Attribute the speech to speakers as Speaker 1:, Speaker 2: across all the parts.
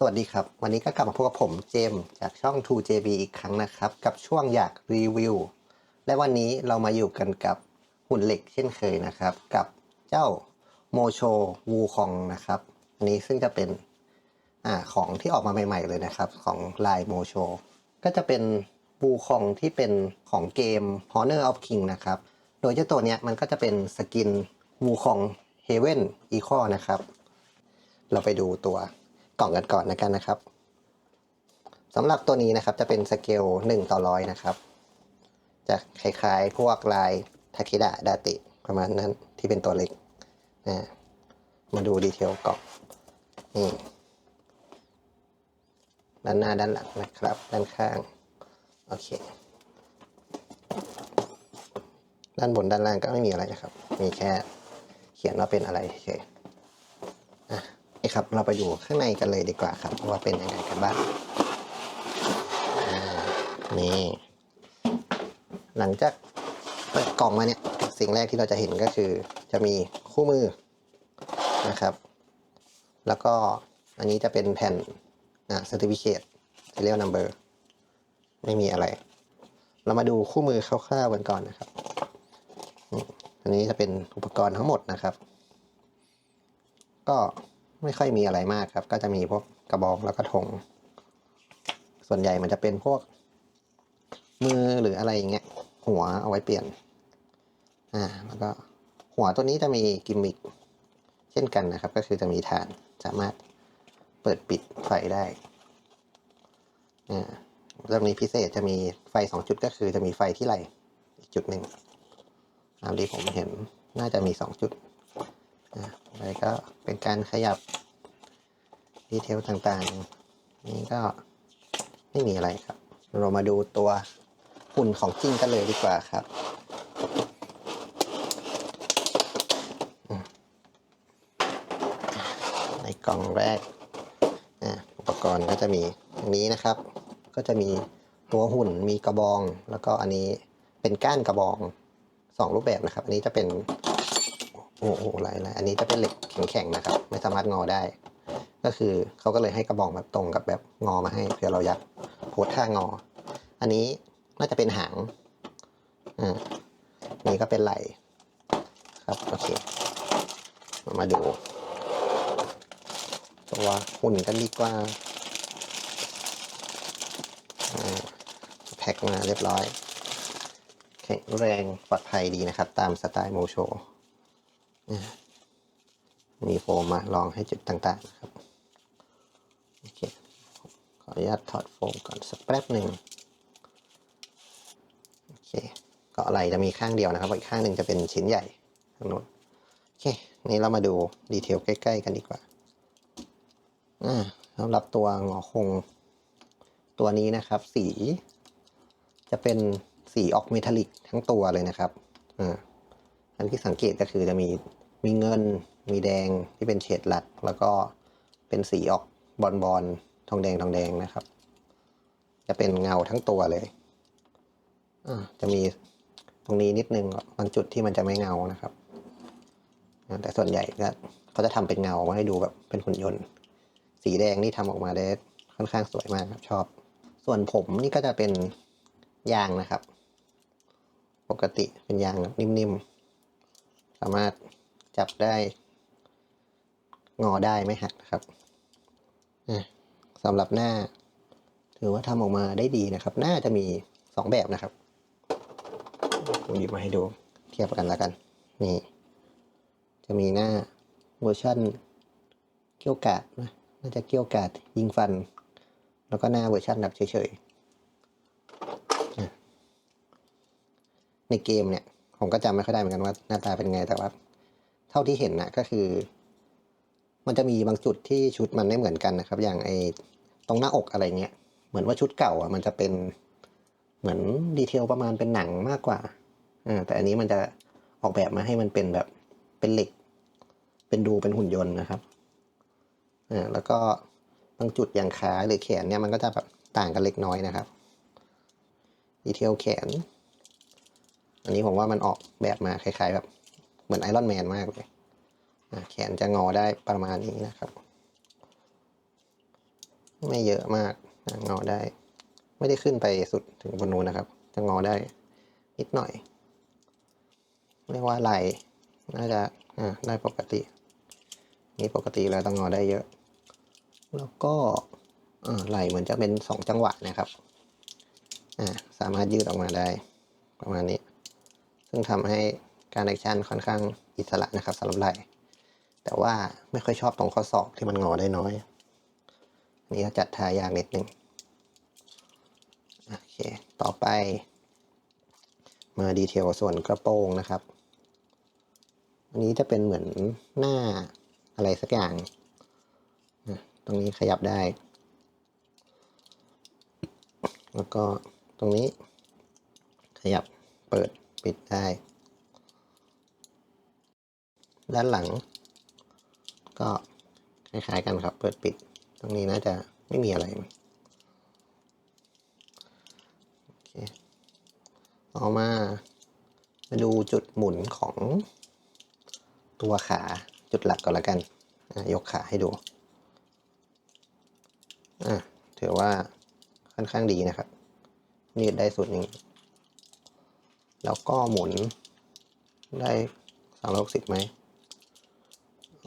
Speaker 1: สวัสดีครับ วันนี้ก็กลับมาพบกับผมเจมจากช่อง 2JB อีกครั้งนะครับ กับช่วงอยากรีวิว และวันนี้เรามาอยู่กันกับหุ่นเหล็กเช่นเคยนะครับ กับเจ้าโมโชวูคองนะครับอันนี้ซึ่งจะเป็นอ่าของที่ออกมาใหม่ ๆ เลยนะครับ ของลายโมโชก็จะเป็นวูคองที่เป็นของเกม Honor of King นะครับ โดยเจ้าตัวเนี้ยมันก็จะเป็นสกินวูคองเฮเว่นอีคอนะครับ เราไปดูตัว กล่องกันก่อนนะกันนะครับสำหรับตัวนี้นะครับจะเป็นสเกล1ต่อร้อยนะครับ จะคล้ายๆ พวกลายทาเคดะดาติประมาณนั้นที่เป็นตัวเล็กนะมาดูดีเทลกล่องนี่ด้านหน้าด้านหลังนะครับ ด้านข้าง โอเค ด้านบนด้านล่างก็ไม่มีอะไรนะครับ มีแค่เขียนว่าเป็นอะไรเฉยๆอะนี่ ครับ เราไปอยู่ข้างในกันเลยดีกว่าครับว่าเป็นยังไงกันบ้างนี่หลังจากเปิดกล่องมาเนี่ยสิ่งแรกที่เราจะเห็นก็คือ จะมีคู่มือนะครับ แล้วก็อันนี้จะเป็นแผ่นอ่า certificate serial number ไม่มีอะไร เรามาดูคู่มือคร่าวๆกันก่อนนะครับอันนี้จะเป็นอุปกรณ์ทั้งหมดนะครับ ก็ ไม่ค่อยมีอะไรมากครับ ก็จะมีพวกกระบอกแล้วก็ธงส่วนใหญ่มันจะเป็นพวก มือหรืออะไรอย่างเงี้ย หัวเอาไว้เปลี่ยน อ่า แล้วก็หัวตัวนี้จะมีกิมมิคเช่นกันนะครับ ก็คือจะมีฐานสามารถเปิดปิดไฟได้ อ่าเรื่องนี้พิเศษจะมีไฟสองจุดก็คือจะมีไฟที่ไหลอีกจุดหนึ่งตามที่ผมเห็นน่าจะมีสองจุด อ่าแล้วก็เป็นการขยับดีเทลต่างๆ นี่ก็ไม่มีอะไรครับ เรามาดูตัวหุ่นของจริงกันเลยดีกว่าครับในกล่องแรกอุปกรณ์ก็จะมีอย่างนี้นะครับ ก็จะมีตัวหุ่นมีกระบอง แล้วก็อันนี้เป็นก้านกระบองสองรูปแบบนะครับ อันนี้จะเป็น โอ้โหลายลายอันนี้จะเป็นเหล็กแข็งๆนะครับ ไม่สามารถงอได้ ก็คือเขาก็เลยให้กระบอกแบบตรงกับแบบงอมาให้เพื่อเราอยากโพสท่างอ อันนี้น่าจะเป็นหางอ่านี่ก็เป็นไหลครับโอเคมาดูตัวหุ่นกันดีกว่าอ่าแพ็คมาเรียบร้อยแข็งแรงปลอดภัยดีนะครับ ตามสไตล์โมโช มีโฟมมาลองให้จุดต่างๆนะครับโอเคขออนุญาตถอดโฟมก่อนสักแป๊บหนึ่งโอเคก็อะไรจะมีข้างเดียวนะครับอีกข้างหนึ่งจะเป็นชิ้นใหญ่ทางโน้นโอเคนี่เรามาดูดีเทลใกล้ ๆ กันดีกว่าอ่าสำหรับตัวหงอคงตัวนี้นะครับ สีจะเป็นสีออกเมทัลลิกทั้งตัวเลยนะครับอ่าอันที่สังเกตก็คือจะมี มีเงิน มีแดงที่เป็นเฉดหลัก แล้วก็เป็นสีออกบอลบอลทองแดงทองแดงนะครับ จะเป็นเงาทั้งตัวเลยจะมีตรงนี้นิดนึงบางจุดที่มันจะไม่เงานะครับ แต่ส่วนใหญ่ก็เขาจะทำเป็นเงามาให้ดูแบบเป็นหุ่นยนต์ สีแดงนี่ทำออกมาได้ค่อนข้างสวยมากครับชอบ ส่วนผมนี่ก็จะเป็นยางนะครับ ปกติเป็นยางแบบนิ่มๆ สามารถ จับได้ งอได้ไม่หักนะครับสำหรับหน้า ถือว่าทำออกมาได้ดีนะครับ หน้าจะมีสองแบบนะครับผมหยิบมาให้ดูเทียบกันแล้วกัน นี่ จะมีหน้าเวอร์ชันเกี้ยวกาดนะน่าจะเกี้ยวกาดยิงฟัน แล้วก็หน้าเวอร์ชันแบบเฉยๆในเกมเนี่ย ผมก็จำไม่ค่อยได้เหมือนกันว่าหน้าตาเป็นไงแต่ว่า เท่าที่เห็นนะก็คือ มันจะมีบางจุดที่ชุดมันไม่เหมือนกันนะครับ อย่างไอตรงหน้าอกอะไรเงี้ยเหมือนว่าชุดเก่าอะมันจะเป็นเหมือนดีเทลประมาณเป็นหนังมากกว่าอ่าแต่อันนี้มันจะออกแบบมาให้มันเป็นแบบเป็นเหล็ก เป็นดูเป็นหุ่นยนต์นะครับอ่าแล้วก็บางจุดอย่างขาหรือแขนเนี่ยมันก็จะแบบต่างกันเล็กน้อยนะครับดีเทลแขน อันนี้ผมว่ามันออกแบบมาคล้ายๆแบบ เหมือนไอรอนแมนมากเลยแขนจะงอได้ประมาณนี้นะครับ ไม่เยอะมากงอได้ ไม่ได้ขึ้นไปสุดถึงบนนู้นนะครับ จะงอได้นิดหน่อยเรียกว่าไหลน่าจะได้ปกติ นี่ปกติแล้วต้องงอได้เยอะ แล้วก็ไหลเหมือนจะเป็นสองจังหวะนะครับสามารถยืดออกมาได้ ประมาณนี้ ซึ่งทำให้ การแอคชั่นค่อนข้างอิสระนะครับสำหรับไหลแต่ว่าไม่ค่อยชอบตรงข้อศอกที่มันงอได้น้อยอันนี่จัดทายากนิดนึงโอเค ต่อไป มาดีเทลส่วนกระโปรงนะครับ อันนี้จะเป็นเหมือนหน้าอะไรสักอย่าง ตรงนี้ขยับได้ แล้วก็ตรงนี้ขยับเปิดปิดได้ ด้านหลัง ก็คล้ายๆกันครับ เปิดปิด ตรงนี้น่าจะไม่มีอะไรมั้งโอเคต่อมามาดูจุดหมุนของตัวขาจุดหลักก่อนละกัน ยกขาให้ดู อะถือว่าค่อนข้างดีนะครับยืดได้สุดนี้ แล้วก็หมุนได้สามร้อยหกสิบไหม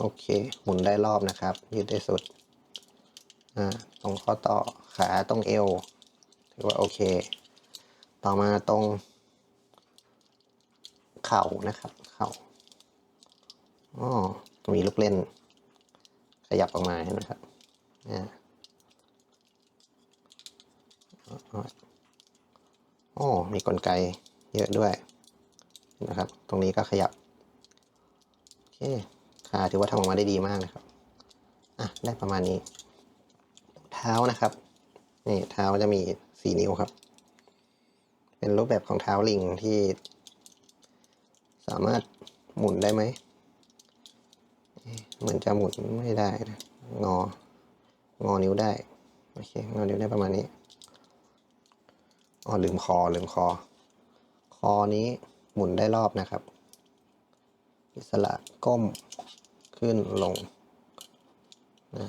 Speaker 1: โอเค หมุนได้รอบนะครับ ยืดได้สุด อ่า ตรงข้อต่อ ขาตรงเอว ถือว่าโอเค ต่อมาตรง เข่านะครับ เข่าอ๋อมีลูกเล่น ขยับออกมาเห็นไหมครับอ่าอ๋อมีกลไกเยอะด้วยนะครับ ตรงนี้ก็ขยับ โอเค ขาถือว่าทำออกมาได้ดีมากนะครับอะได้ประมาณนี้ เท้านะครับนี่เท้าจะมีสี่นิ้วครับ เป็นรูปแบบของเท้าลิงที่ สามารถหมุนได้ไหมเหมือนจะหมุนไม่ได้นะงองอนิ้วได้โอเคงอนิ้วได้ประมาณนี้อ๋อลืมคอลืมคอ คอนี้หมุนได้รอบนะครับ อิสระก้ม ขึ้นลงนะ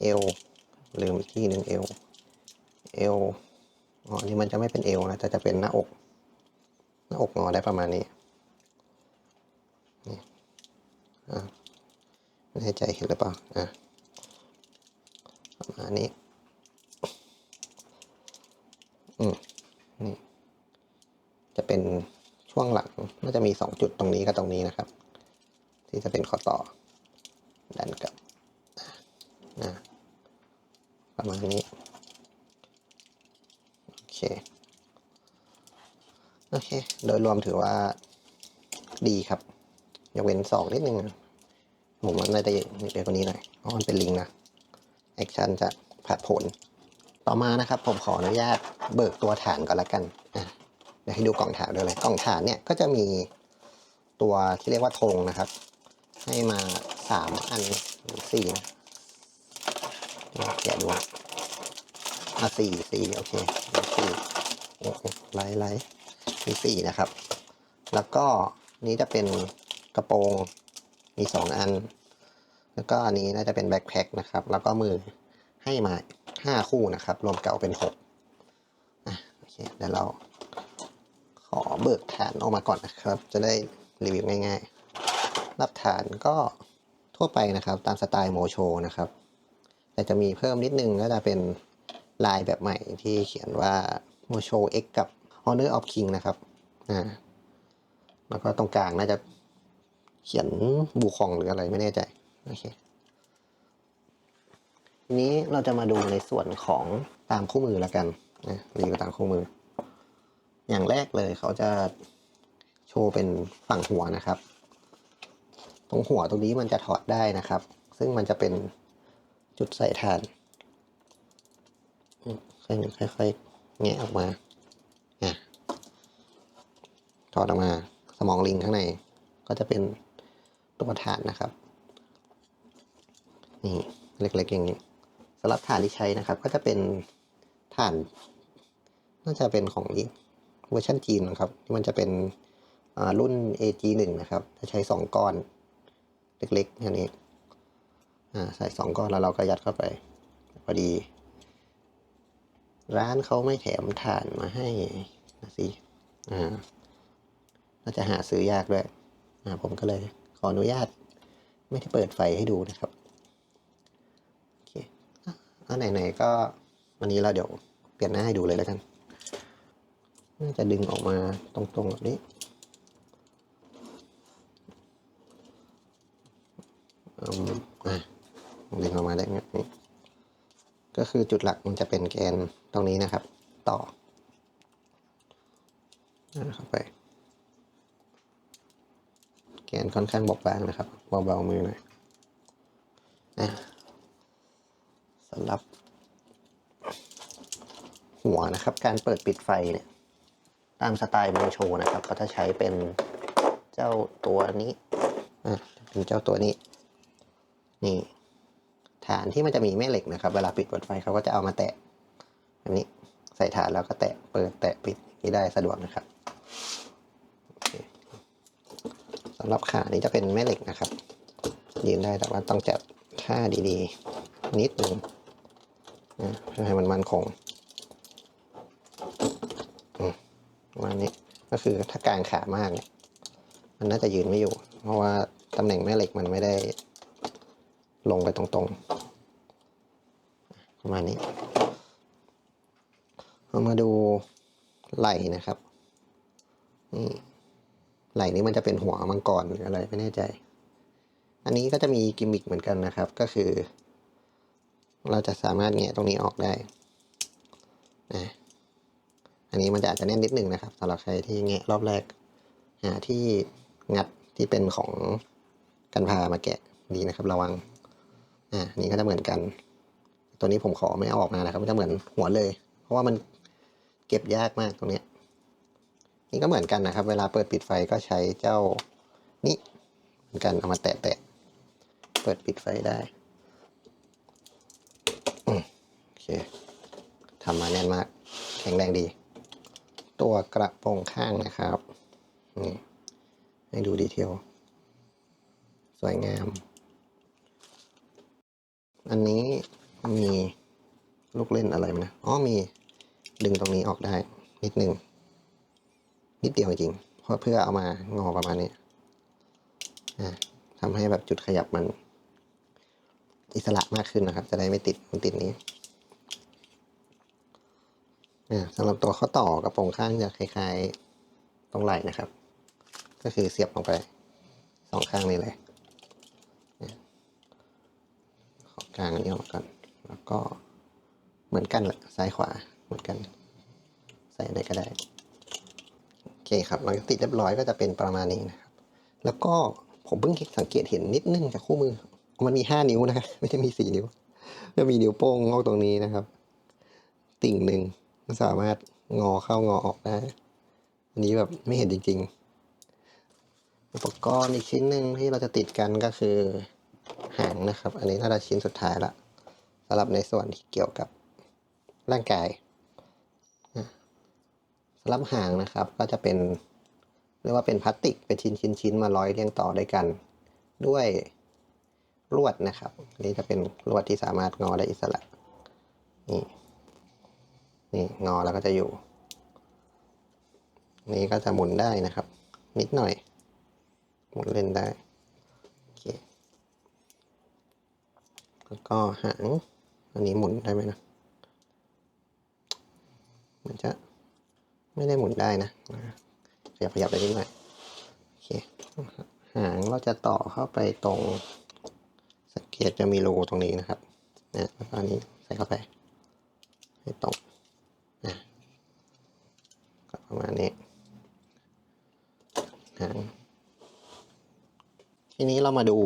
Speaker 1: เอวลืมอีกที่หนึ่งเอวเอวอ๋อนี่มันจะไม่เป็นเอวนะแต่จะเป็นหน้าอกหน้าอกงอได้ประมาณนี้นี่อ่าไม่แน่ใจเห็นหรือเปล่าอะประมาณนี้อืมนี่จะเป็นช่วงหลังน่าจะมีสองจุดตรงนี้กับตรงนี้นะครับ ที่จะเป็นข้อต่อดันกลับอะประมาณนี้ โอเค โอเค โดยรวมถือว่าดีครับ ยกเว้นสองนิดนึงผมว่าน่าจะเยอะกว่านี้หน่อยเพราะมันเป็นลิงนะ แอคชั่นจะผัดผล ต่อมานะครับ ผมขออนุญาตเบิกตัวฐานก่อนละกันอะเดี๋ยวให้ดูกล่องฐานด้วยเลยกล่องฐานเนี่ยก็จะมีตัวที่เรียกว่าธงนะครับ ให้มาสามอันหรือสี่นะแกะดูอะสี่สี่โอเคสี่โอ้โหไล่ไล่มีสี่นะครับ แล้วก็นี้จะเป็นกระโปรงมีสองอัน แล้วก็อันนี้น่าจะเป็นแบ็คแพ็คนะครับ แล้วก็มือให้มาห้าคู่นะครับ รวมเก่าเป็นหกอะโอเคเดี๋ยวเราขอเบิกฐานออกมาก่อนนะครับ จะได้รีวิวง่ายๆ รับฐานก็ทั่วไปนะครับ ตามสไตล์โมโชนะครับ แต่จะมีเพิ่มนิดนึงก็จะเป็นลายแบบใหม่ที่เขียนว่าโมโช X กับ Honor of King นะครับอ่าแล้วก็ตรงกลางน่าจะเขียนบูคองหรืออะไรไม่แน่ใจโอเคทีนี้เราจะมาดูในส่วนของตามคู่มือแล้วกันนะรีวิวตามคู่มือ อย่างแรกเลยเขาจะโชว์เป็นฝั่งหัวนะครับ ตรงหัวตรงนี้มันจะถอดได้นะครับ ซึ่งมันจะเป็นจุดใส่ฐานอืมค่อยๆแงะออกมาอะถอดออกมาสมองลิงข้างใน ก็จะเป็นตัวฐานนะครับ นี่เล็กๆอย่างนี้สำหรับฐานที่ใช้นะครับ ก็จะเป็นฐาน น่าจะเป็นของเวอร์ชันจีนนะครับที่มันจะเป็นรุ่น AG1 นะครับ จะใช้สองก้อน เล็กๆอันนี้อ่าใส่สองก้อนแล้วเราก็ยัดเข้าไป พอดี ร้านเขาไม่แถมถ่านมาให้นะสิอ่าน่าจะหาซื้อยากด้วยอ่าผมก็เลยขออนุญาต ไม่ได้เปิดไฟให้ดูนะครับโอเคอะเอาไหนๆก็วันนี้เราเดี๋ยวเปลี่ยนหน้าให้ดูเลยแล้วกันน่าจะดึงออกมาตรงๆแบบนี้ อืมอะ ดึงออกมาได้แบบนี้ก็คือจุดหลักมันจะเป็นแกนตรงนี้นะครับ ต่ออ่าเข้าไป แกนค่อนข้างบอบบางนะครับเบาๆมือหน่อยอะสำหรับ หัวนะครับ การเปิดปิดไฟเนี่ย ตามสไตล์มือโชว์นะครับเขาจะใช้เป็นเจ้าตัวนี้อะเป็นเจ้าตัวนี้ นี่ ฐานที่มันจะมีแม่เหล็กนะครับ เวลาปิดเปิดไฟเขาก็จะเอามาแตะแบบนี้ใส่ฐานแล้วก็แตะเปิดแตะปิดนี้ได้สะดวกนะครับสำหรับขานี้จะเป็นแม่เหล็กนะครับยืนได้แต่ว่าต้องจับท่าดีๆ นิดหนึ่งนะเพื่อให้มันมั่นคงอืมประมาณนี้ก็คือถ้ากางขามากเนี่ยมันน่าจะยืนไม่อยู่ เพราะว่าตำแหน่งแม่เหล็กมันไม่ได้ ลงไปตรงๆ ประมาณนี้ เรามาดูไหล่นะครับ นี่ไหล่นี้มันจะเป็นหัวมังกรหรืออะไรไม่แน่ใจ อันนี้ก็จะมีกิมมิคเหมือนกันนะครับ ก็คือ เราจะสามารถแงะตรงนี้ออกได้นะอันนี้มันจะอาจจะแน่นนิดนึงนะครับสำหรับใครที่แงะรอบแรกหาที่งัดที่เป็นของกันพามาแกะดีนะครับระวัง อ่านนี้ก็จะเหมือนกัน ตัวนี้ผมขอไม่เอาออกมานะครับมันจะเหมือนหัวเลย เพราะว่ามันเก็บยากมากตรงนี้นี่ก็เหมือนกันนะครับ เวลาเปิดปิดไฟก็ใช้เจ้านี่เหมือนกันเอามาแตะแตะเปิดปิดไฟได้โอเคทำมาแน่นมาก แข็งแรงดี ตัวกระโปรงข้างนะครับนี่ให้ดูดีเทลสวยงาม อันนี้มีลูกเล่นอะไรไหมนะ อ๋อมีดึงตรงนี้ออกได้ นิดนึง นิดเดียวจริง เพราะเพื่อเอามางอประมาณนี้ทำให้แบบจุดขยับมัน อิสระมากขึ้นนะครับ จะได้ไม่ติดมันติดนี้สำหรับตัวข้อต่อกระโปรงข้างจะคล้ายๆตรงไหล่นะครับ ก็คือเสียบลงไปสองข้างนี้เลย ขอก ลางนี้ออกก่อน แล้วก็เหมือนกันแหละซ้ายขวาเหมือนกัน ใส่อะไรก็ได้ โอเคครับหลังจากติดเรียบร้อยก็จะเป็นประมาณนี้นะครับ แล้วก็ผมเพิ่งสังเกตเห็นนิดนึงจากคู่มือ มันมีห้านิ้วนะครับไม่ได้มีสี่นิ้วจะมีนิ้วโป้งงอกตรงนี้นะครับ ติ่งหนึ่งมันสามารถงอเข้างอออกได้ อันนี้แบบไม่เห็นจริง ๆ อุปกรณ์อีกชิ้นหนึ่งที่เราจะติดกันก็คือ หางนะครับ อันนี้น่าจะชิ้นสุดท้ายละสำหรับในส่วนที่เกี่ยวกับร่างกายสำหรับหางนะครับก็จะเป็นเรียกว่าเป็นพลาสติกเป็นชิ้นชิ้นชิ้นมาร้อยเรียงต่อด้วยกัน ด้วยลวดนะครับอันนี้จะเป็นลวดที่สามารถงอได้อิสระนี่นี่งอแล้วก็จะอยู่ นี่ก็จะหมุนได้นะครับ นิดหน่อย หมุนเล่นได้โอเค แล้วก็หาง อันนี้หมุนได้ไหมนะ มันจะไม่ได้หมุนได้นะขยับขยับไปนิดหน่อยโอเค หางเราจะต่อเข้าไปตรง สังเกตจะมีรูตรงนี้นะครับนะแล้วก็อันนี้ใส่เข้าไป ให้ตรงนะก็ประมาณนี้ หาง ทีนี้เรามาดู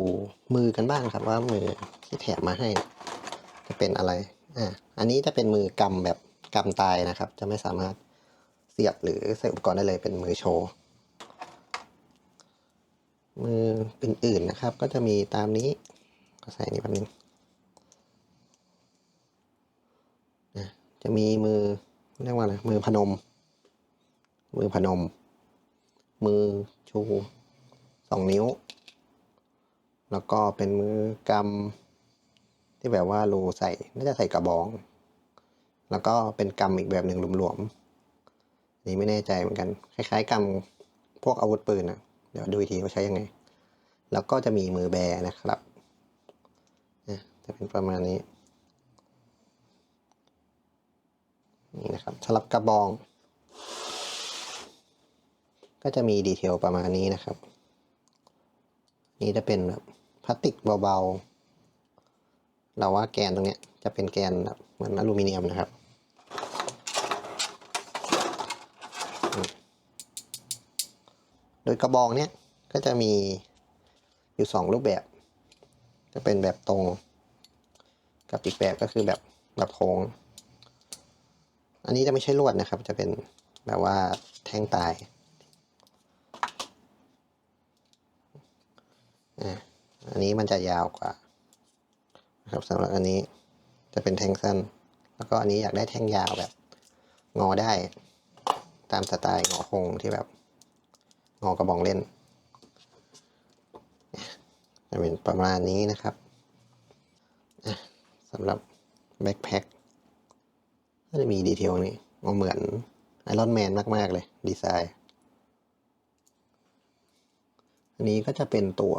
Speaker 1: มือกันบ้างครับว่ามือที่แถมมาให้จะเป็นอะไร อ่า อันนี้จะเป็นมือกำแบบกำตายนะครับ จะไม่สามารถเสียบหรือใส่อุปกรณ์ได้เลยเป็นมือโชว์มืออื่นๆนะครับ ก็จะมีตามนี้ก็ใส่นี่แป๊บนึงจะมีมือเรียกว่าอะไรมือพนม มือพนม มือชูสองนิ้ว แล้วก็เป็นมือกำที่แบบว่ารูใส่น่าจะใส่กระบอง แล้วก็เป็นกำอีกแบบหนึ่งหลวมๆนี่ไม่แน่ใจเหมือนกัน คล้ายๆกำพวกอาวุธปืนนะเดี๋ยวดูอีกทีว่าใช้ยังไง แล้วก็จะมีมือแบนะครับนี่ยจะเป็นประมาณนี้นี่นะครับสำหรับกระบอง ก็จะมีดีเทลประมาณนี้นะครับ นี่จะเป็นแบบพลาสติกเบาๆ เราว่าแกนตรงเนี้ยจะเป็นแกนแบบเหมือนอลูมิเนียมนะครับ โดยกระบองเนี้ยก็จะมีอยู่สองรูปแบบ จะเป็นแบบตรง กับอีกแบบก็คือแบบแบบโค้ง อันนี้จะไม่ใช่ลวดนะครับ จะเป็นแบบว่าแท่งตายอะ อันนี้มันจะยาวกว่านะครับสำหรับอันนี้จะเป็นแท่งสั้น แล้วก็อันนี้อยากได้แท่งยาวแบบ งอได้ ตามสไตล์งอคงที่แบบ งอกระบองเล่นจะเป็นประมาณนี้นะครับสำหรับแบ็คแพ็คก็จะมีดีเทลนี่เหมือนไอรอนแมนมาก ๆ เลย ดีไซน์ อันนี้ก็จะเป็นตัว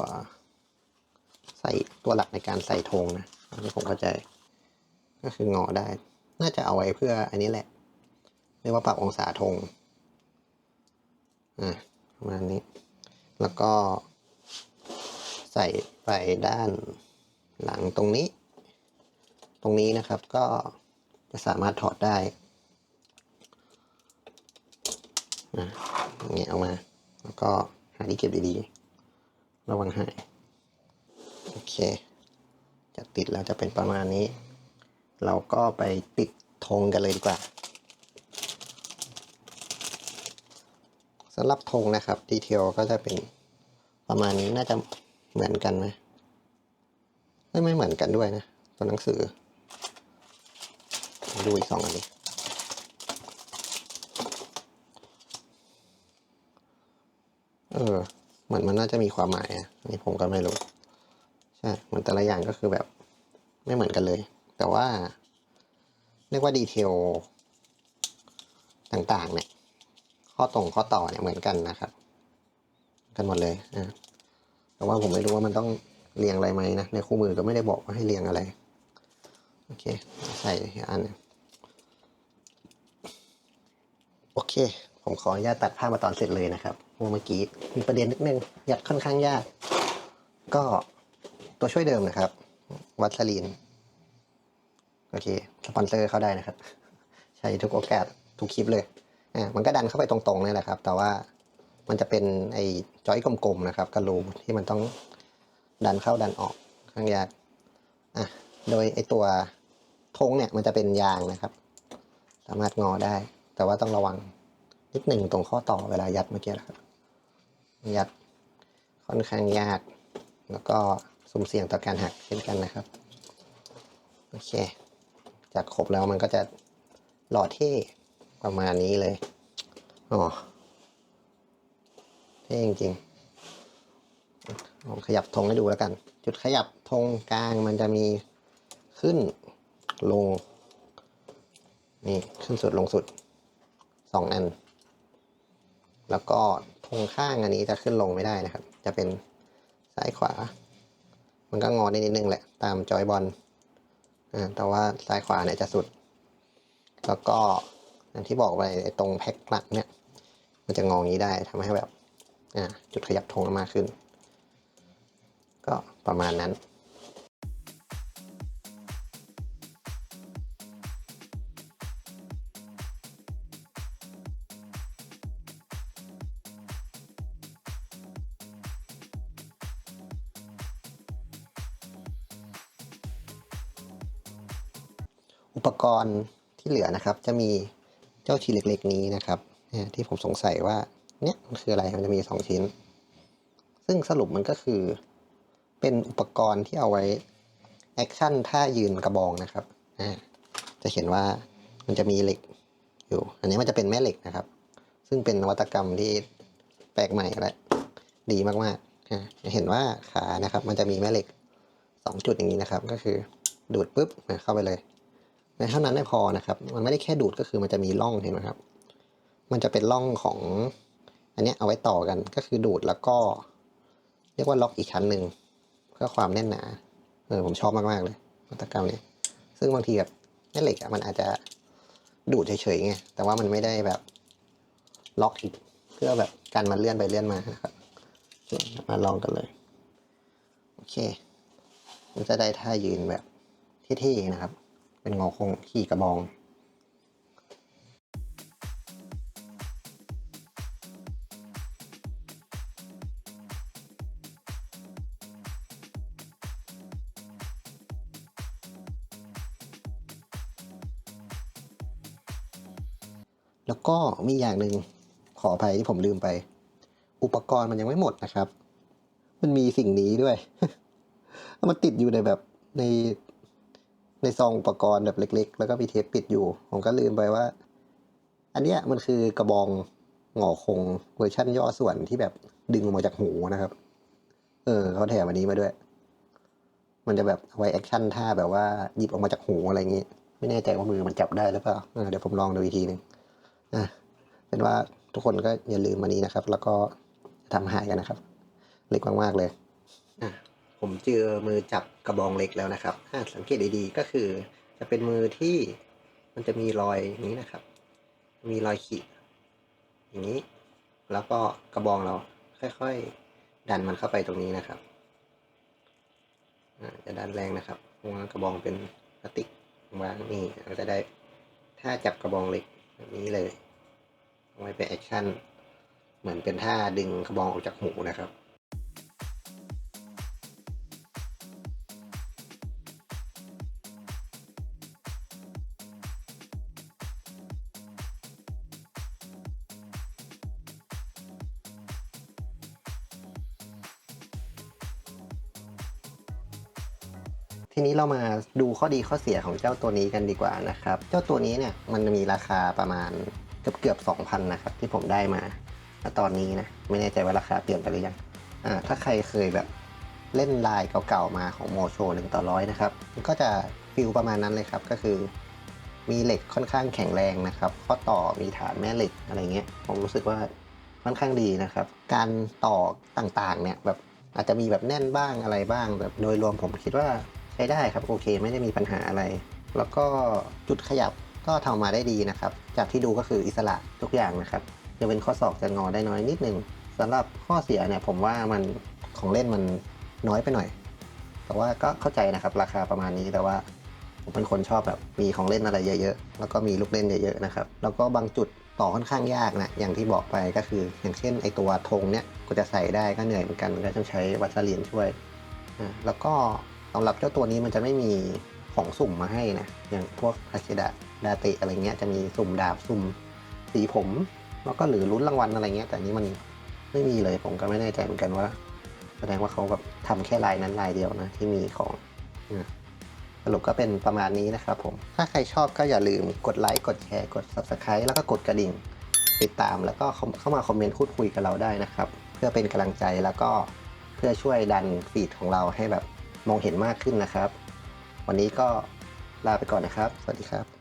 Speaker 1: ใส่ตัวหลักในการใส่ธงนะอันนี้ผมเข้าใจ ก็คืองอได้ น่าจะเอาไว้เพื่ออันนี้แหละ เรียกว่าปรับองศาธงอะประมาณนี้ แล้วก็ ใส่ไปด้านหลังตรงนี้ ตรงนี้นะครับก็จะสามารถถอดได้อะเงี้ยเอามา แล้วก็หาที่เก็บดีๆ ระวังหาย โอเค จะติดแล้วจะเป็นประมาณนี้ เราก็ไปติดธงกันเลยดีกว่าสำหรับธงนะครับดีเทลก็จะเป็นประมาณนี้น่าจะเหมือนกันไหมไม่ไม่เหมือนกันด้วยนะ ตัวหนังสือ ดูอีกสองอันนี้เออเหมือนมันน่าจะมีความหมายอะอันนี้ผมก็ไม่รู้ เหมือนแต่ละอย่างก็คือแบบไม่เหมือนกันเลย แต่ว่าเรียกว่าดีเทลต่างๆ เนี่ย ข้อตรงข้อต่อเนี่ยเหมือนกันนะครับ กันหมดเลยอ่าแต่ว่าผมไม่รู้ว่ามันต้องเรียงอะไรไหมนะในคู่มือก็ไม่ได้บอกว่าให้เรียงอะไรโอเคใส่อันโอเค ผมขออนุญาตตัดภาพมาตอนเสร็จเลยนะครับเพราเมื่อกี้มีประเด็นนิดนึงยัดค่อนข้างยาก ก็ ตัวช่วยเดิมนะครับ วัสลีน โอเค สปอนเซอร์เข้าได้นะครับ ใช้ทุกโอกาส ทุกคลิปเลย อ่า มันก็ดันเข้าไปตรงๆนี่แหละครับ แต่ว่ามันจะเป็นไอ้จอยกลมๆนะครับกระลูที่มันต้องดันเข้าดันออกข้างยากอะ โดยไอ้ตัวธงเนี่ยมันจะเป็นยางนะครับ สามารถงอได้ แต่ว่าต้องระวังนิดหนึ่งตรงข้อต่อเวลายัดเมื่อกี้นะครับ ยัดค่อนข้างยาก แล้วก็ สุ่มเสี่ยงต่อการหักเช่นกันนะครับ โอเค จากครบแล้วมันก็จะหล่อเท่ประมาณนี้เลยอ๋อเท่จริงๆลองขยับธงให้ดูแล้วกัน จุดขยับธงกลางมันจะมีขึ้นลง นี่ขึ้นสุดลงสุดสองอัน แล้วก็ธงข้างอันนี้จะขึ้นลงไม่ได้นะครับ จะเป็นซ้ายขวา มันก็งอได้นิดนึงแหละ ตามจอยบอลอ่าแต่ว่าซ้ายขวาเนี่ยจะสุด แล้วก็อย่างที่บอกไปตรงแพ็คหลักเนี่ยมันจะงองี้ได้ทำให้แบบ อ่า จุดขยับธงมากขึ้น ก็ประมาณนั้น อุปกรณ์ที่เหลือนะครับ จะมีเจ้าชิ้นเล็ก ๆ นี้นะครับที่ผมสงสัยว่าเนี่ยมันคืออะไรมันจะมีสองชิ้น ซึ่งสรุปมันก็คือเป็นอุปกรณ์ที่เอาไว้แอคชั่นท่ายืนกระบองนะครับจะเห็นว่ามันจะมีเหล็กอยู่ อันนี้มันจะเป็นแม่เหล็กนะครับ ซึ่งเป็นนวัตกรรมที่แปลกใหม่และดีมากๆจะเห็นว่าขานะครับ มันจะมีแม่เหล็กสองจุดอย่างนี้นะครับ ก็คือดูดปุ๊บนเข้าไปเลย เท่านั้นไม่พอนะครับ มันไม่ได้แค่ดูดก็คือมันจะมีร่องเห็นไหมครับ มันจะเป็นร่องของอันนี้เอาไว้ต่อกันก็คือดูดแล้วก็ เรียกว่าล็อกอีกชั้นหนึ่งเพื่อความแน่นหนาเออผมชอบมากๆเลยนวัตกรรมนี้ซึ่งบางทีแบบแม่เหล็กอะมันอาจจะดูดเฉยๆไงแต่ว่ามันไม่ได้แบบล็อกอีกเพื่อแบบการมันเลื่อนไปเลื่อนมานะครับมาลองกันเลยโอเคมันจะได้ท่ายืนแบบเท่ๆนะครับ เป็นงอคงขี่กระบอง แล้วก็มีอย่างหนึ่งขออภัยที่ผมลืมไป อุปกรณ์มันยังไม่หมดนะครับ มันมีสิ่งนี้ด้วย มันติดอยู่ในแบบใน ในซองอุปกรณ์แบบเล็ก ๆ แล้วก็มีเทปปิดอยู่ ผมก็ลืมไปว่า อันเนี้ยมันคือกระบองหงอคงเวอร์ชั่นย่อส่วนที่แบบดึงออกมาจากหูนะครับ เออเขาแถมอันนี้มาด้วย มันจะแบบไวแอคชั่นท่าแบบว่าหยิบออกมาจากหูอะไรอย่างงี้ ไม่แน่ใจว่ามือมันจับได้หรือเปล่าเออเดี๋ยวผมลองดูอีกทีหนึ่งอะเป็นว่าทุกคนก็อย่าลืมอันนี้นะครับ แล้วก็ทำหายกันนะครับ เล็กมากๆเลยอะ ผมเจอมือจับกระบองเล็กแล้วนะครับอะสังเกตดีๆก็คือ จะเป็นมือที่มันจะมีรอยนี้นะครับ มีรอยขีดอย่างนี้ แล้วก็กระบองเราค่อยๆ ดันมันเข้าไปตรงนี้นะครับจะดันแรงนะครับเพราะว่ากระบองเป็นพลาสติกวางนี่เราจะได้ถ้าจับกระบองเหล็กแบบนี้เลยเอาไว้เป็นแอคชั่นเหมือนเป็นท่าดึงกระบองออกจากหูนะครับ ทีนี้เรามาดูข้อดีข้อเสียของเจ้าตัวนี้กันดีกว่านะครับ เจ้าตัวนี้เนี่ยมันมีราคาประมาณเกือบเกือบสองพันนะครับที่ผมได้มาณตอนนี้นะไม่แน่ใจว่าราคาเปลี่ยนไปหรือยังอ่าถ้าใครเคยแบบเล่นลายเก่าๆมาของโมโชหนึ่งต่อร้อยนะครับมันก็จะฟิลประมาณนั้นเลยครับก็คือ มีเหล็กค่อนข้างแข็งแรงนะครับ ข้อต่อมีฐานแม่เหล็กอะไรเงี้ยผมรู้สึกว่าค่อนข้างดีนะครับ การต่อต่างๆเนี่ยแบบอาจจะมีแบบแน่นบ้างอะไรบ้างแบบโดยรวมผมคิดว่า ใช้ได้ครับโอเคไม่ได้มีปัญหาอะไร แล้วก็จุดขยับก็ทำมาได้ดีนะครับ จากที่ดูก็คืออิสระทุกอย่างนะครับจะเป็นข้อศอกจะงอได้น้อยนิดนึงสำหรับข้อเสียเนี่ยผมว่ามันของเล่นมันน้อยไปหน่อย แต่ว่าก็เข้าใจนะครับราคาประมาณนี้แต่ว่าผมเป็นคนชอบแบบมีของเล่นอะไรเยอะๆ แล้วก็มีลูกเล่นเยอะๆนะครับ แล้วก็บางจุดต่อค่อนข้างยากนะ อย่างที่บอกไปก็คือ อย่างเช่นไอตัวธงเนี้ยก็จะใส่ได้ก็เหนื่อยเหมือนกัน ก็ต้องใช้วัสลีนช่วยอ่าแล้วก็ สำหรับเจ้าตัวนี้มันจะไม่มีของสุ่มมาให้นะ อย่างพวกอาชิดะดาเตะอะไรเงี้ยจะมีสุ่มดาบสุ่มสีผม แล้วก็หรือลุ้นรางวัลอะไรเงี้ย แต่นี้มันไม่มีเลยผมก็ไม่แน่ใจเหมือนกันว่า แสดงว่าเขาแบบทำแค่ลายนั้นลายเดียวนะที่มีของนะสรุปก็เป็นประมาณนี้นะครับผม ถ้าใครชอบก็อย่าลืมกดไลค์กดแชร์กด Subscribe แล้วก็กดกระดิ่ง ติดตามแล้วก็เข้ามาคอมเมนต์พูดคุยกับเราได้นะครับ เพื่อเป็นกำลังใจแล้วก็เพื่อช่วยดันฟีดของเราให้แบบ มองเห็นมากขึ้นนะครับ วันนี้ก็ลาไปก่อนนะครับ สวัสดีครับ